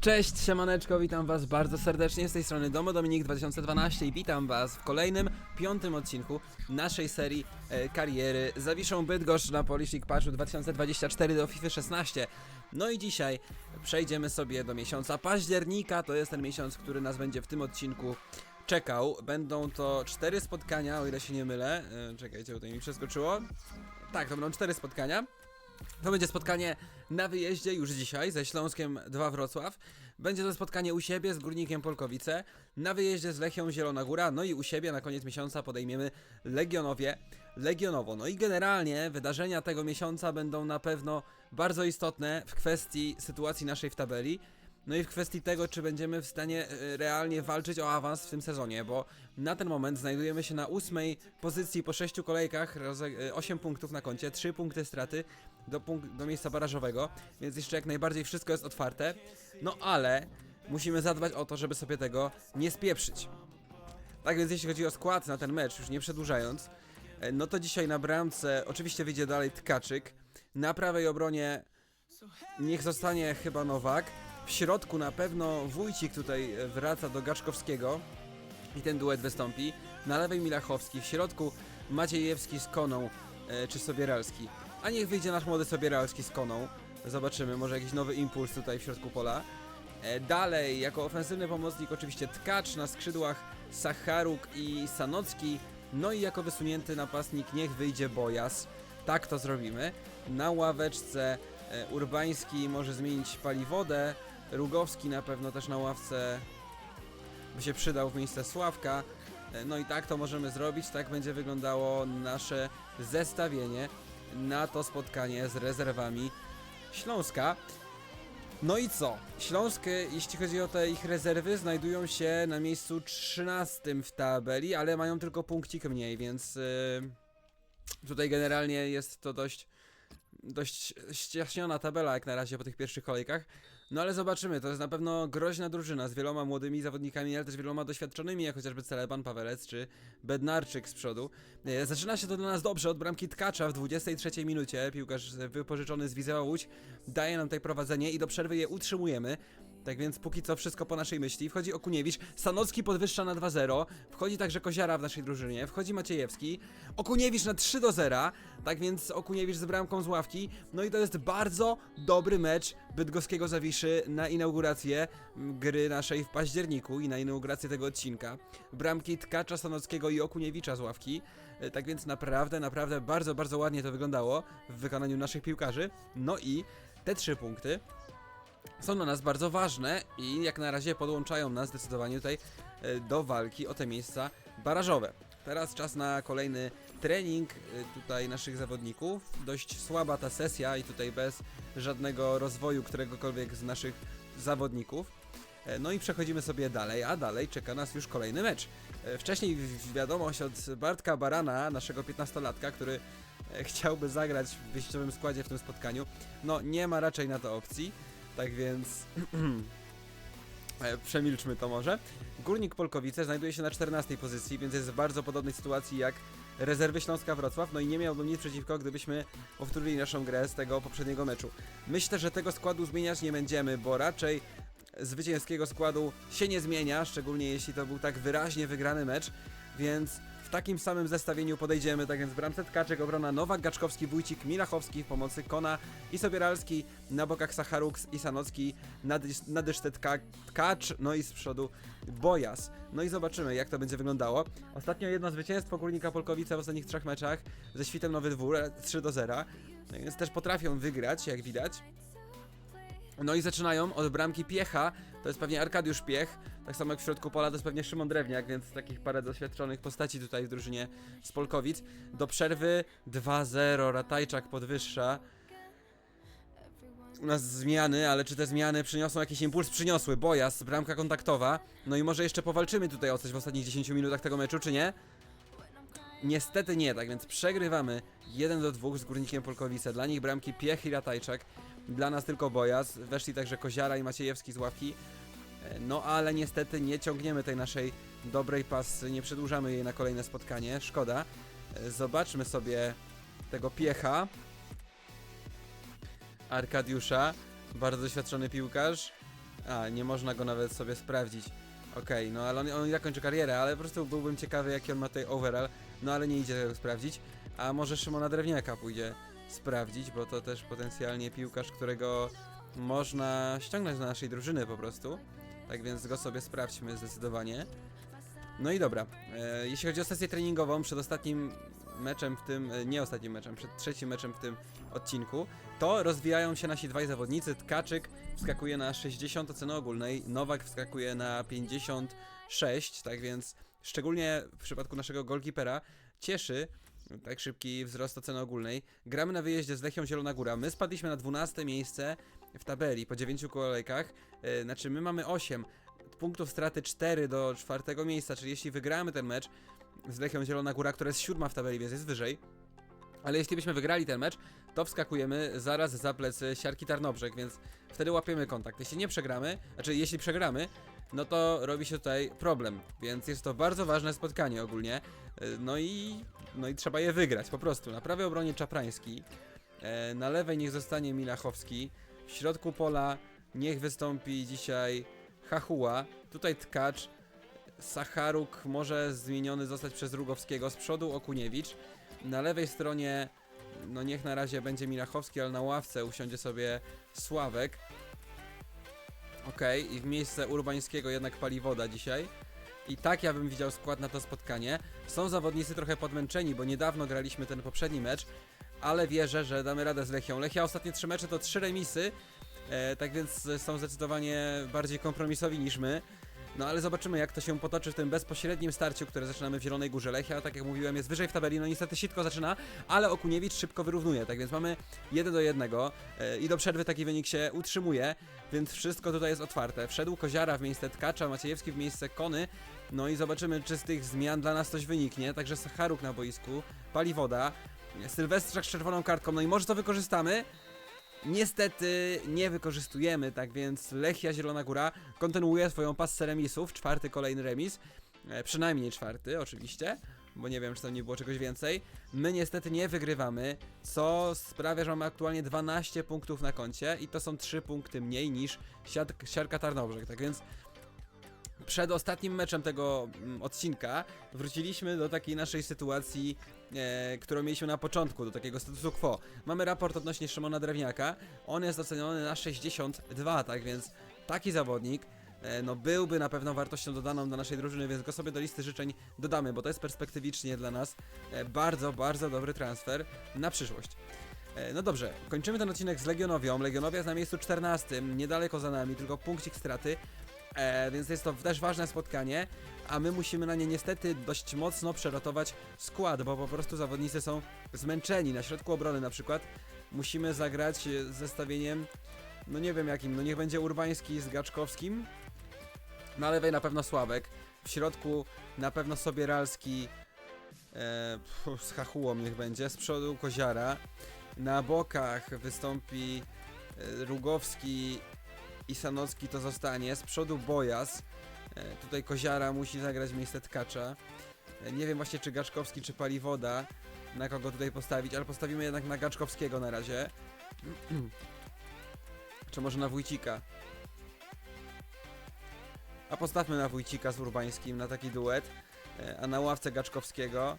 Cześć, siemaneczko, witam was bardzo serdecznie z tej strony Domo Dominik 2012 i witam was w kolejnym, piątym odcinku naszej serii e, kariery Zawiszą Bydgoszcz na Polish League Patchu 2024 do FIFA 16. No i dzisiaj przejdziemy sobie do miesiąca października, to jest ten miesiąc, który nas będzie w tym odcinku czekał. Będą to cztery spotkania, o ile się nie mylę. E, czekajcie, to mi przeskoczyło. Tak, to będą cztery spotkania. To będzie spotkanie na wyjeździe już dzisiaj ze Śląskiem 2 Wrocław. Będzie to spotkanie u siebie z Górnikiem Polkowice, na wyjeździe z Lechią Zielona Góra, no i u siebie na koniec miesiąca podejmiemy Legionowie Legionowo. No i generalnie wydarzenia tego miesiąca będą na pewno bardzo istotne w kwestii sytuacji naszej w tabeli. No i w kwestii tego, czy będziemy w stanie e, realnie walczyć o awans w tym sezonie, bo na ten moment znajdujemy się na ósmej pozycji po sześciu kolejkach, 8 punktów na koncie, 3 punkty straty do, do miejsca barażowego, więc jeszcze jak najbardziej wszystko jest otwarte. No ale musimy zadbać o to, żeby sobie tego nie spieprzyć. Tak więc jeśli chodzi o skład na ten mecz, już nie przedłużając, e, no to dzisiaj na bramce oczywiście wyjdzie dalej Tkaczyk, na prawej obronie niech zostanie chyba Nowak, w środku na pewno Wójcik tutaj e, wraca do Gaczkowskiego i ten duet wystąpi, na lewej Milachowski, w środku Maciejewski z Koną e, czy Sobieralski, a niech wyjdzie nasz młody Sobieralski z Koną, zobaczymy, może jakiś nowy impuls tutaj w środku pola. E, Dalej, jako ofensywny pomocnik oczywiście Tkacz na skrzydłach Sacharuk i Sanocki, no i jako wysunięty napastnik niech wyjdzie Bojas. Tak to zrobimy. Na ławeczce e, Urbański może zmienić paliwodę, Rugowski na pewno też na ławce by się przydał w miejsce Sławka. E, No i tak to możemy zrobić, tak będzie wyglądało nasze zestawienie na to spotkanie z rezerwami Śląska. No i co? Śląsk, e, jeśli chodzi o te ich rezerwy, znajdują się na miejscu 13 w tabeli, ale mają tylko punkcik mniej, więc yy, tutaj generalnie jest to dość dość ściaśniona tabela jak na razie po tych pierwszych kolejkach. No ale zobaczymy, to jest na pewno groźna drużyna z wieloma młodymi zawodnikami, ale też wieloma doświadczonymi, jak chociażby Celeban Pawelec czy Bednarczyk z przodu. E, Zaczyna się to dla nas dobrze od bramki Tkacza w 23 minucie. Piłkarz wypożyczony z Wizeła Łódź daje nam tutaj prowadzenie i do przerwy je utrzymujemy. Tak więc póki co wszystko po naszej myśli. Wchodzi Okuniewicz, Sanocki podwyższa na 2-0, wchodzi także Koziara w naszej drużynie, wchodzi Maciejewski, Okuniewicz na 3 do 0, tak więc Okuniewicz z bramką z ławki. No i to jest bardzo dobry mecz Bydgoskiego Zawiszy na inaugurację m, gry naszej w październiku i na inaugurację tego odcinka. Bramki Tkacza, Sanockiego i Okuniewicza z ławki. E, Tak więc naprawdę, naprawdę bardzo, bardzo ładnie to wyglądało w wykonaniu naszych piłkarzy. No i te trzy punkty są dla nas bardzo ważne i jak na razie podłączają nas zdecydowanie tutaj e, do walki o te miejsca barażowe. Teraz czas na kolejny trening e, tutaj naszych zawodników. Dość słaba ta sesja i tutaj bez żadnego rozwoju któregokolwiek z naszych zawodników. E, No i przechodzimy sobie dalej, a dalej czeka nas już kolejny mecz. Wcześniej wiadomość od Bartka Barana, naszego 15-latka, który chciałby zagrać w wyjściowym składzie w tym spotkaniu. No nie ma raczej na to opcji. Tak więc e, przemilczmy to może. Górnik Polkowice znajduje się na 14 pozycji, więc jest w bardzo podobnej sytuacji jak rezerwy Śląska Wrocław. No i nie miałbym nic przeciwko, gdybyśmy powtórzyli naszą grę z tego poprzedniego meczu. Myślę, że tego składu zmieniać nie będziemy, bo raczej zwycięskiego składu się nie zmienia, szczególnie jeśli to był tak wyraźnie wygrany mecz, więc w takim samym zestawieniu podejdziemy, tak więc w bramce Tkaczek, obrona Nowak, Gaczkowski, Wójcik, Milachowski w pomocy Kona i Sobieralski, na bokach Sacharuks i Sanocki, na, dysz- na dyszce Tka- Tkacz, no i z przodu Bojas. No i zobaczymy, jak to będzie wyglądało. Ostatnio jedno zwycięstwo Górnika Polkowice w ostatnich trzech meczach ze świtem Nowy Dwór, e, 3 do 0, no więc też potrafią wygrać, jak widać. No i zaczynają od bramki Piecha, to jest pewnie Arkadiusz Piech, tak samo jak w środku pola to jest pewnie Szymon Drewniak, więc takich parę doświadczonych postaci tutaj w drużynie z Polkowic. Do przerwy 2-0, Ratajczak podwyższa. U nas zmiany, ale czy te zmiany przyniosą jakiś impuls? Przyniosły. Bojas, bramka kontaktowa. No i może jeszcze powalczymy tutaj o coś w ostatnich 10 minutach tego meczu, czy nie? Niestety nie, tak więc przegrywamy 1 do 2 z Górnikiem Polkowice. Dla nich bramki Piech i Ratajczak. Dla nas tylko Bojas. Weszli także Koziara i Maciejewski z ławki. E, No ale niestety nie ciągniemy tej naszej dobrej pasy, nie przedłużamy jej na kolejne spotkanie. Szkoda. E, Zobaczmy sobie tego Piecha. Arkadiusza. Bardzo doświadczony piłkarz. A, nie można go nawet sobie sprawdzić. Okej, no ale on, on i tak karierę, ale po prostu byłbym ciekawy jaki on ma tutaj overall, no ale nie idzie tego sprawdzić. A może Szymona Drewniaka pójdzie sprawdzić, bo to też potencjalnie piłkarz, którego można ściągnąć do naszej drużyny po prostu. Tak więc go sobie sprawdźmy zdecydowanie. No i dobra, e, jeśli chodzi o sesję treningową, przed ostatnim meczem w tym, e, nie ostatnim meczem, przed trzecim meczem w tym odcinku, to rozwijają się nasi dwaj zawodnicy. Tkaczyk wskakuje na 60 oceny ogólnej, Nowak wskakuje na 56, tak więc szczególnie w przypadku naszego golkipera cieszy tak szybki wzrost oceny ogólnej. Gramy na wyjeździe z Lechią Zielona Góra. My spadliśmy na 12 miejsce w tabeli po 9 kolejkach, e, znaczy my mamy 8 punktów straty 4 do czwartego miejsca, czyli jeśli wygramy ten mecz z Lechią Zielona Góra, która jest siódma w tabeli, więc jest wyżej, ale jeśli byśmy wygrali ten mecz, to wskakujemy zaraz za plecy Siarki Tarnobrzeg, więc wtedy łapiemy kontakt. Jeśli nie przegramy, znaczy jeśli przegramy, no to robi się tutaj problem, więc jest to bardzo ważne spotkanie ogólnie. Y, No i, no i trzeba je wygrać po prostu. Na prawej obronie Czaprański, e, na lewej niech zostanie Milachowski, w środku pola niech wystąpi dzisiaj Hachuła, tutaj Tkacz, Sacharuk może zmieniony zostać przez Rugowskiego, z przodu Okuniewicz, na lewej stronie, no niech na razie będzie Milachowski, ale na ławce usiądzie sobie Sławek. Okej, i w miejsce Urbańskiego jednak pali woda dzisiaj. I tak ja bym widział skład na to spotkanie. Są zawodnicy trochę podmęczeni, bo niedawno graliśmy ten poprzedni mecz, ale wierzę, że damy radę z Lechią. Lechia ostatnie trzy mecze to trzy remisy, e, tak więc są zdecydowanie bardziej kompromisowi niż my. No ale zobaczymy jak to się potoczy w tym bezpośrednim starciu, które zaczynamy w Zielonej Górze. Lechia, tak jak mówiłem, jest wyżej w tabeli, no niestety sitko zaczyna, ale Okuniewicz szybko wyrównuje, tak więc mamy 1 do 1 e, i do przerwy taki wynik się utrzymuje, więc wszystko tutaj jest otwarte. Wszedł Koziara w miejsce Tkacza, Maciejewski w miejsce Kony, no i zobaczymy czy z tych zmian dla nas coś wyniknie, także Sacharuk na boisku, pali woda, Sylwestrzak z czerwoną kartką, no i może to wykorzystamy? Niestety nie wykorzystujemy, tak więc Lechia Zielona Góra kontynuuje swoją passę remisów, czwarty kolejny remis, e, przynajmniej czwarty oczywiście, bo nie wiem czy tam nie było czegoś więcej. My niestety nie wygrywamy, co sprawia, że mamy aktualnie 12 punktów na koncie i to są 3 punkty mniej niż Siarka Tarnobrzeg, tak więc przed ostatnim meczem tego mm, odcinka wróciliśmy do takiej naszej sytuacji, e, którą mieliśmy na początku, do takiego statusu quo. Mamy raport odnośnie Szymona Drewniaka, on jest oceniony na 62, tak więc taki zawodnik e, no byłby na pewno wartością dodaną dla naszej drużyny, więc go sobie do listy życzeń dodamy, bo to jest perspektywicznie dla nas e, bardzo, bardzo dobry transfer na przyszłość. E, No dobrze, kończymy ten odcinek z Legionowią. Legionowia jest na miejscu 14, niedaleko za nami, tylko punkcik straty. E, więc jest to też ważne spotkanie, a my musimy na nie niestety dość mocno przerotować skład, bo po prostu zawodnicy są zmęczeni. Na środku obrony na przykład musimy zagrać z zestawieniem, no nie wiem jakim, no niech będzie Urbański z Gaczkowskim. Na lewej na pewno Sławek, w środku na pewno Sobieralski e, pf, z Hachułą niech będzie, z przodu Koziara. Na bokach wystąpi e, Rugowski i Sanocki to zostanie. Z przodu Bojas. E, tutaj Koziara musi zagrać miejsce Tkacza. E, nie wiem właśnie czy Gaczkowski czy Paliwoda na kogo tutaj postawić, ale postawimy jednak na Gaczkowskiego na razie. czy może na Wójcika. A postawmy na Wójcika z Urbańskim na taki duet, e, a na ławce Gaczkowskiego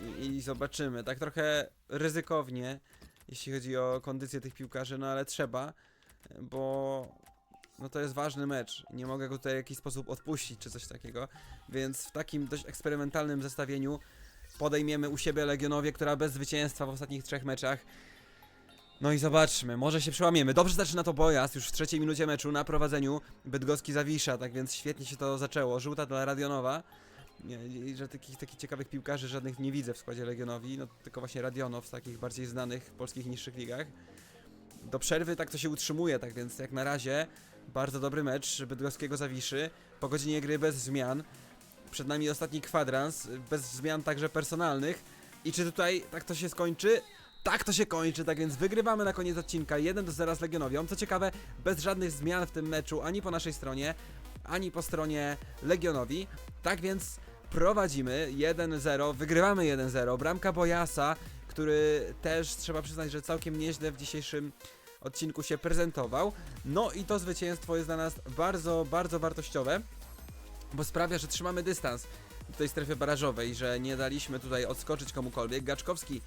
i, i zobaczymy. Tak trochę ryzykownie, jeśli chodzi o kondycję tych piłkarzy, no ale trzeba, bo no to jest ważny mecz. Nie mogę go tutaj w jakiś sposób odpuścić czy coś takiego. Więc w takim dość eksperymentalnym zestawieniu podejmiemy u siebie Legionowie, która bez zwycięstwa w ostatnich trzech meczach. No i zobaczmy, może się przełamiemy. Dobrze zaczyna to Bojazd już w trzeciej minucie meczu na prowadzeniu. Bydgoski zawisza, tak więc świetnie się to zaczęło. Żółta dla Radionowa. Że takich, takich ciekawych piłkarzy żadnych nie widzę w składzie Legionowi, no tylko właśnie Radionow w takich bardziej znanych polskich niższych ligach. Do przerwy tak to się utrzymuje, tak więc jak na razie bardzo dobry mecz Bydgoskiego Zawiszy. Po godzinie gry bez zmian. Przed nami ostatni kwadrans, bez zmian także personalnych. I czy tutaj tak to się skończy? Tak to się kończy, tak więc wygrywamy na koniec odcinka 1 do 0 z Legionowią. Co ciekawe, bez żadnych zmian w tym meczu, ani po naszej stronie, ani po stronie Legionowi. Tak więc prowadzimy 1-0, wygrywamy 1-0. Bramka Bojasa, który też trzeba przyznać, że całkiem nieźle w dzisiejszym odcinku się prezentował. No i to zwycięstwo jest dla nas bardzo, bardzo wartościowe, bo sprawia, że trzymamy dystans w tej strefie barażowej, że nie daliśmy tutaj odskoczyć komukolwiek. Gaczkowski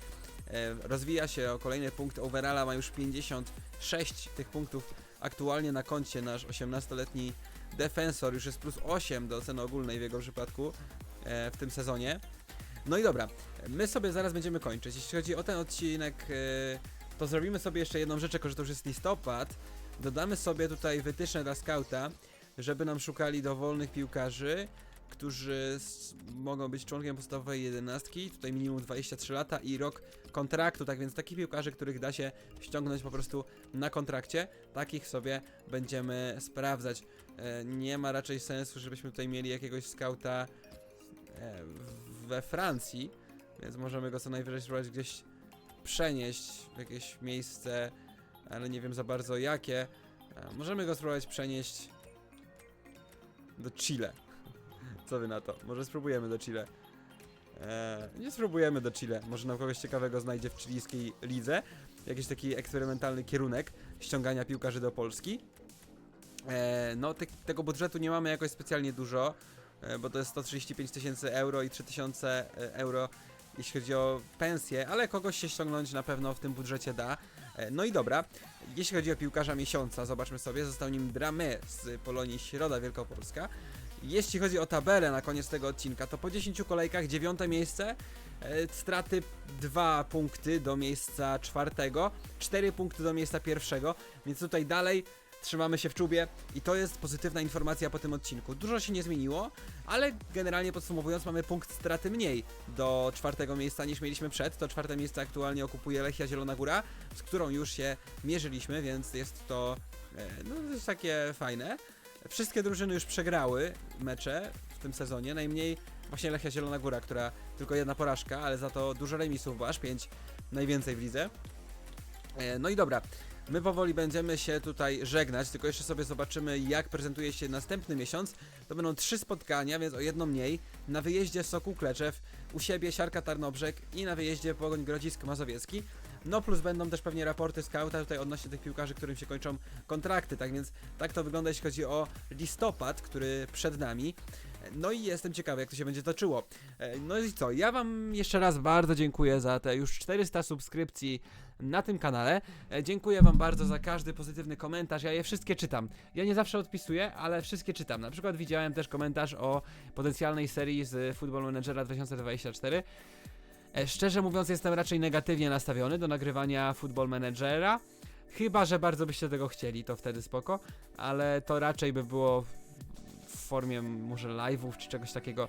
e, rozwija się o kolejny punkt overalla, ma już 56 tych punktów aktualnie na koncie nasz 18-letni defensor, już jest plus 8 do oceny ogólnej w jego przypadku e, w tym sezonie. No i dobra, my sobie zaraz będziemy kończyć. Jeśli chodzi o ten odcinek, e, to zrobimy sobie jeszcze jedną rzecz, jako że to już jest listopad. Dodamy sobie tutaj wytyczne dla skauta, żeby nam szukali dowolnych piłkarzy, którzy mogą być członkiem podstawowej jedenastki, tutaj minimum 23 lata i rok kontraktu, tak więc takich piłkarzy, których da się ściągnąć po prostu na kontrakcie, takich sobie będziemy sprawdzać. E, nie ma raczej sensu, żebyśmy tutaj mieli jakiegoś skauta e, we Francji, więc możemy go co najwyżej spróbować gdzieś przenieść w jakieś miejsce, ale nie wiem za bardzo jakie. E, możemy go spróbować przenieść do Chile. Co wy na to? Może spróbujemy do Chile. Eee, nie spróbujemy do Chile. Może nam kogoś ciekawego znajdzie w chilijskiej lidze. Jakiś taki eksperymentalny kierunek ściągania piłkarzy do Polski. Eee, no, te, tego budżetu nie mamy jakoś specjalnie dużo, e, bo to jest 135 tysięcy euro i 3000 e, euro jeśli chodzi o pensję, ale kogoś się ściągnąć na pewno w tym budżecie da. E, No i dobra, jeśli chodzi o piłkarza miesiąca, zobaczmy sobie, został nim Drame z Polonii Środa Wielkopolska. Jeśli chodzi o tabelę na koniec tego odcinka, to po 10 kolejkach dziewiąte miejsce, e, straty 2 punkty do miejsca czwartego, 4 punkty do miejsca pierwszego, więc tutaj dalej trzymamy się w czubie i to jest pozytywna informacja po tym odcinku. Dużo się nie zmieniło, ale generalnie podsumowując mamy punkt straty mniej do czwartego miejsca niż mieliśmy przed. To czwarte miejsce aktualnie okupuje Lechia Zielona Góra, z którą już się mierzyliśmy, więc jest to e, no, to jest takie fajne. Wszystkie drużyny już przegrały mecze w tym sezonie, najmniej właśnie Lechia Zielona Góra, która tylko jedna porażka, ale za to dużo remisów, bo aż pięć, najwięcej w lidze. E, No i dobra, my powoli będziemy się tutaj żegnać, tylko jeszcze sobie zobaczymy jak prezentuje się następny miesiąc. To będą trzy spotkania, więc o jedno mniej. Na wyjeździe Sokół Kleczew, u siebie Siarka Tarnobrzeg i na wyjeździe Pogoń Grodzisk Mazowiecki. No plus będą też pewnie raporty skauta tutaj odnośnie tych piłkarzy, którym się kończą kontrakty, tak więc tak to wygląda jeśli chodzi o listopad, który przed nami. No i jestem ciekawy, jak to się będzie toczyło. E, No i co, ja wam jeszcze raz bardzo dziękuję za te już 400 subskrypcji na tym kanale. E, Dziękuję wam bardzo za każdy pozytywny komentarz, ja je wszystkie czytam. Ja nie zawsze odpisuję, ale wszystkie czytam. Na przykład widziałem też komentarz o potencjalnej serii z Football Managera 2024. E, Szczerze mówiąc, jestem raczej negatywnie nastawiony do nagrywania Football Managera. Chyba, że bardzo byście tego chcieli, to wtedy spoko, ale to raczej by było w- formie może live'ów czy czegoś takiego.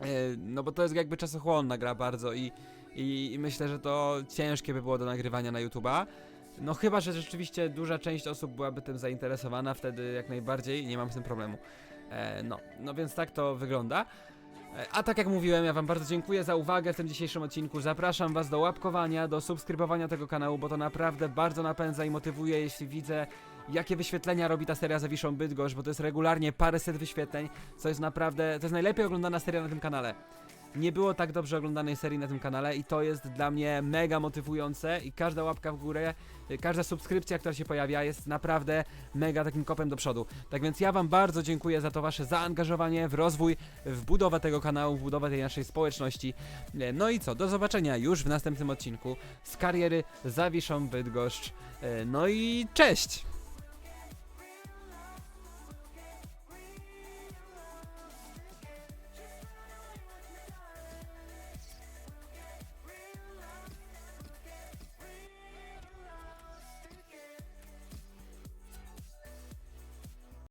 E, No bo to jest jakby czasochłonna gra bardzo i, i, i myślę, że to ciężkie by było do nagrywania na YouTube'a. No chyba, że rzeczywiście duża część osób byłaby tym zainteresowana, wtedy jak najbardziej nie mam z tym problemu. E, no, no więc tak to wygląda. E, A tak jak mówiłem, ja Wam bardzo dziękuję za uwagę w tym dzisiejszym odcinku. Zapraszam Was do łapkowania, do subskrybowania tego kanału, bo to naprawdę bardzo napędza i motywuje, jeśli widzę, jakie wyświetlenia robi ta seria Zawiszą Bydgoszcz, bo to jest regularnie paręset wyświetleń, co jest naprawdę, to jest najlepiej oglądana seria na tym kanale. Nie było tak dobrze oglądanej serii na tym kanale i to jest dla mnie mega motywujące i każda łapka w górę, y, każda subskrypcja, która się pojawia jest naprawdę mega takim kopem do przodu. Tak więc ja Wam bardzo dziękuję za to Wasze zaangażowanie w rozwój, w budowę tego kanału, w budowę tej naszej społeczności. E, No i co, do zobaczenia już w następnym odcinku z kariery Zawiszą Bydgoszcz. E, No i cześć!